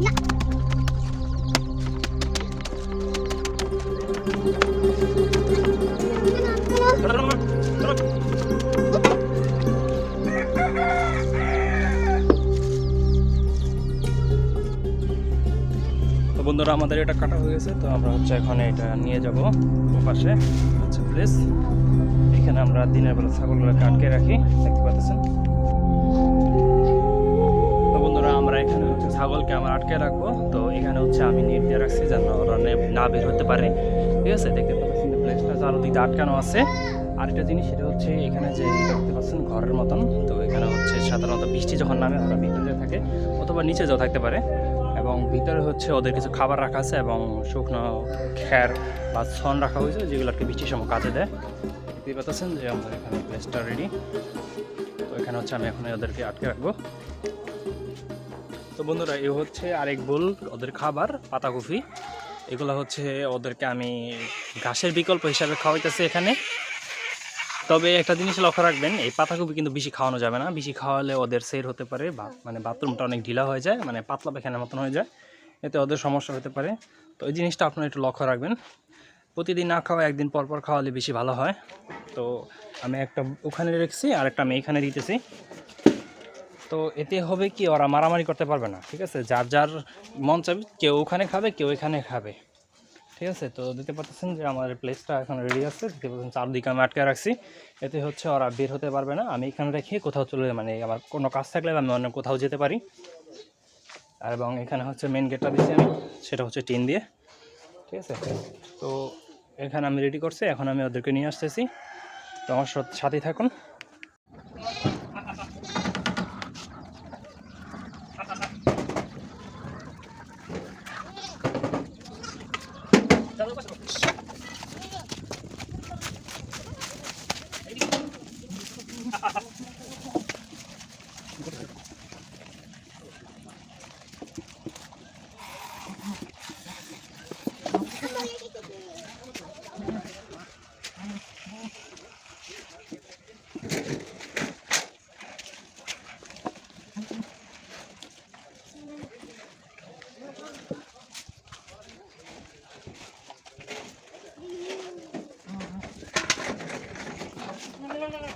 তো বন্ধুরা, আমাদের এটা কাটা হয়ে গেছে, তো আমরা হচ্ছে এখানে এটা নিয়ে যাব পাশে হচ্ছে প্লেস এখানে আমরা দিনের বেলা ছাগলগুলো আটকে রাখি, দেখতে পাচ্ছেন? আমরা এখানে হচ্ছে ছাগলকে আমরা আটকে রাখব। তো এখানে হচ্ছে আমি নেট দিয়ে রাখছি যেন ওরা নে- বের হতে পারে। ঠিক আছে? দেখতে পাচ্ছেন প্লেসটা চারোদিকে আটকানো আছে। আরেকটা জিনিস সেটা হচ্ছে এখানে যে দেখতে পাচ্ছেন ঘরের মতন। তো এখানে হচ্ছে সাধারণত বৃষ্টি যখন নামে, ওরা ভিতরে থাকে অথবা নিচে যাও থাকতে পারে। এবং ভিতরে হচ্ছে ওদের কিছু খাবার রাখা আছে এবং শুকনো খ্যার বা ছন রাখা হয়েছে যেগুলো আর কি বৃষ্টির সময় কাজে দেয়। দেখতেই পাচ্ছেন যে আমাদের এখানে প্লেসটা রেডি তো এখানে হচ্ছে আমি এখন ওদেরকে আটকে রাখব। তো বন্ধুরা, এ হচ্ছে আরেক বোল ওদের খাবার, পাতাকপি। এগুলো হচ্ছে ওদেরকে আমি ঘাসের বিকল্প হিসাবে খাওয়াইতেছি এখানে। তবে একটা জিনিস লক্ষ্য রাখবেন, এই পাতাকপি কিন্তু বেশি খাওয়ানো যাবে না। বেশি খাওয়ালে ওদের সের হতে পারে মানে বাথরুমটা অনেক ঢিলা হয়ে যায় মানে পাতলা পায়খানার মতন হয়ে যায়। এতে ওদের সমস্যা হতে পারে। তো এই জিনিসটা আপনারা একটু লক্ষ্য রাখবেন। প্রতিদিন না খাওয়া, একদিন পর পর খাওয়ালে বেশি ভালো হয়। তো আমি একটা ওখানে রেখেছি আর একটা আমি এখানে দিতেছি। তো এতে হবে কি, ওরা মারামারি করতে পারবে না, ঠিক আছে? যার যার মন চাবে, কেউ ওখানে খাবে, কেউ এখানে খাবে, ঠিক আছে? তো দেখতে পাচ্ছেন যে আমার প্লেসটা এখন রেডি আছে, দেখতে পাচ্ছেন চারদিকে আমি আটকে রাখছি। এতে হচ্ছে ওরা বের হতে পারবে না, আমি এখানে রেখে কোথাও চলে মানে আমার কোনো কাজ থাকলে আমি অন্য কোথাও যেতে পারি। আর এবং এখানে হচ্ছে মেন গেটটা দিচ্ছি আমি, সেটা হচ্ছে টিন দিয়ে, ঠিক আছে? তো এখানে আমি রেডি করছি, এখন আমি ওদেরকে নিয়ে আসতেছি। তো আমার সাথ- সাথেই থাকুন। Algo.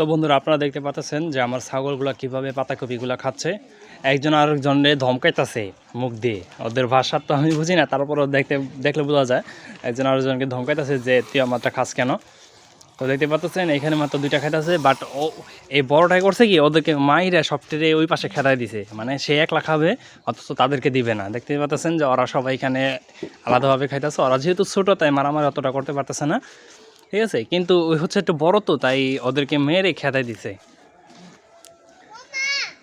তো বন্ধুরা আপনারা দেখতে পাচ্ছেন যে আমার ছাগলগুলা কীভাবে পাতাকপিগুলা খাচ্ছে। একজন আরেকজনে ধমকাইতেছে মুখ দিয়ে। ওদের ভাষা তো আমি বুঝি না, তারপরও দেখতে, দেখলে বোঝা যায়। একজন আরেকজনকে ধমকাইতেছে যে, তুই আমারটা খাস কেন? তো দেখতে পাচ্ছেন, এখানে মাত্র দুইটা খাইতেছে বাট ও, এই বড়টাই করছে কি, ওদেরকে মাইরা সবটিরে ওই পাশে খেদাই দিছে। মানে সে একলা খাবে, অথচ তাদেরকে দিবে না। দেখতে পাচ্ছেন যে, ওরা সবাই এখানে আলাদাভাবে খাইতেছে। ওরা যেহেতু ছোটো, তাই মারামারি অতটা করতে পারতেছে না। ঠিক আছে? কিন্তু ওই হচ্ছে একটু বড় তো তাই ওদেরকে মেরে খেদাই দিছে।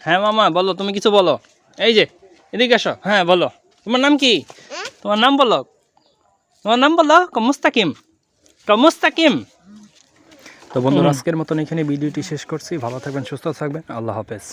হ্যাঁ মামা বলো তুমি কিছু বলো। এই যে এদিকে আসো। হ্যাঁ বলো। তোমার নাম কি? তোমার নাম বলো। তোমার নাম বলো ক মুস্তাকিম। ক তো বন্ধুরা আজকের মতন এখানে ভিডিওটি শেষ করছি। ভালো থাকবেন সুস্থ থাকবেন। আল্লাহ হাফেজ।